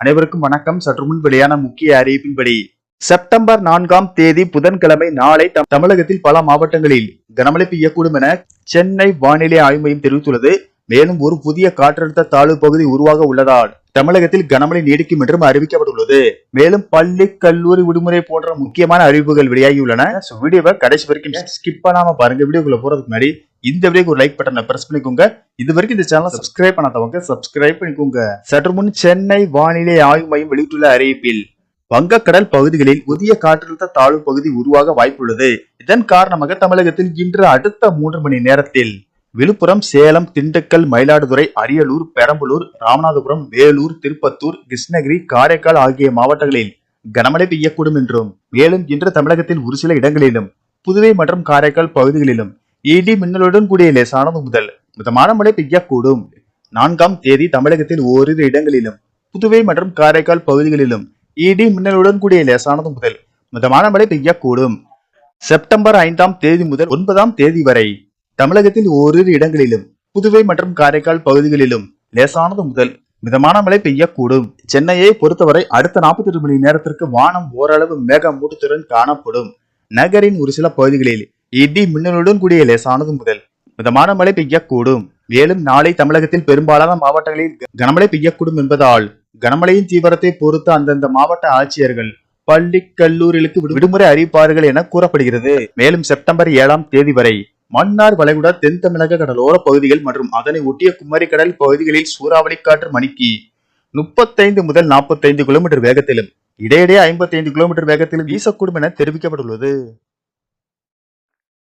அனைவருக்கும் வணக்கம். சற்று முன் வெளியான முக்கிய அறிவிப்பின்படி செப்டம்பர் நான்காம் தேதி புதன்கிழமை நாளை தமிழகத்தில் பல மாவட்டங்களில் கனமழை பெய்யக்கூடும் என சென்னை வானிலை ஆய்வு மையம் தெரிவித்துள்ளது. மேலும் ஒரு புதிய காற்றழுத்த தாழ்வு பகுதி உருவாக உள்ளதால் தமிழகத்தில் கனமழை நீடிக்கும் என்றும் அறிவிக்கப்பட்டுள்ளது. மேலும் பள்ளி கல்லூரி விடுமுறை போன்ற முக்கியமான அறிவிப்புகள் வெளியாகியுள்ளன. வீடியோவை கடைசி வரைக்கும் ஸ்கிப் பண்ணாம பாருங்க. வீடியோக்குள்ள போறதுக்கு முன்னாடி இந்த வீடியோக்கு ஒரு லைக் பட்டனை பிரஸ் பண்ணிக்கோங்க. இது வரைக்கும் இந்த சேனலை சப்ஸ்கிரைப் பண்ணாதவங்க சப்ஸ்கிரைப் பண்ணிக்கோங்க. சற்று முன் சென்னை வானிலை ஆய்வு மையம் வெளியிட்டுள்ள அறிவிப்பில் வங்கக்கடல் பகுதிகளில் புதிய காற்றழுத்த தாழ்வு பகுதி உருவாக வாய்ப்புள்ளது. இதன் காரணமாக தமிழகத்தில் இன்று அடுத்த மூன்று மணி நேரத்தில் விழுப்புரம் சேலம் திண்டுக்கல் மயிலாடுதுறை அரியலூர் பெரம்பலூர் ராமநாதபுரம் வேலூர் திருப்பத்தூர் கிருஷ்ணகிரி காரைக்கால் ஆகிய மாவட்டங்களில் கனமழை பெய்யக்கூடும் என்றும் மேலும் இன்று தமிழகத்தில் ஒரு சில இடங்களிலும் புதுவை மற்றும் காரைக்கால் பகுதிகளிலும் இடி மின்னலுடன் கூடிய லேசானது முதல் மிதமான மழை பெய்யக்கூடும். நான்காம் தேதி தமிழகத்தில் ஓரிரு இடங்களிலும் புதுவை மற்றும் காரைக்கால் பகுதிகளிலும் இடி மின்னலுடன் கூடிய லேசானது முதல் மிதமான மழை பெய்யக்கூடும். செப்டம்பர் ஐந்தாம் தேதி முதல் ஒன்பதாம் தேதி வரை தமிழகத்தில் ஓரிரு இடங்களிலும் புதுவை மற்றும் காரைக்கால் பகுதிகளிலும் லேசானது முதல் மிதமான மழை பெய்யக்கூடும். சென்னையை பொறுத்தவரை அடுத்த 48 மணி நேரத்திற்கு வானம் ஓரளவு மேகமூட்டத்துடன் காணப்படும். நகரின் ஒரு சில பகுதிகளில் இடி மின்னலுடன் கூடிய லேசானது முதல் மிதமான மழை பெய்யக்கூடும். மேலும் நாளை தமிழகத்தில் பெரும்பாலான மாவட்டங்களில் கனமழை பெய்யக்கூடும் என்பதால் கனமழையின் தீவிரத்தை பொறுத்து அந்தந்த மாவட்ட ஆட்சியர்கள் பள்ளி கல்லூரிகளுக்கு விடு- விடுமுறை அறிவிப்பார்கள் என கூறப்படுகிறது. மேலும் செப்டம்பர் ஏழாம் தேதி வரை மன்னார் வளைகுடா தென் தமிழக கடலோர பகுதிகள் மற்றும் அதனை ஒட்டிய குமரி கடல் பகுதிகளில் சூறாவளி காற்று மணிக்கு முப்பத்தைந்து முதல் நாற்பத்தைந்து கிலோமீட்டர் வேகத்திலும் இடையிடையே ஐம்பத்தைந்து கிலோமீட்டர் வேகத்திலும் வீசக்கூடும் என தெரிவிக்கப்பட்டுள்ளது.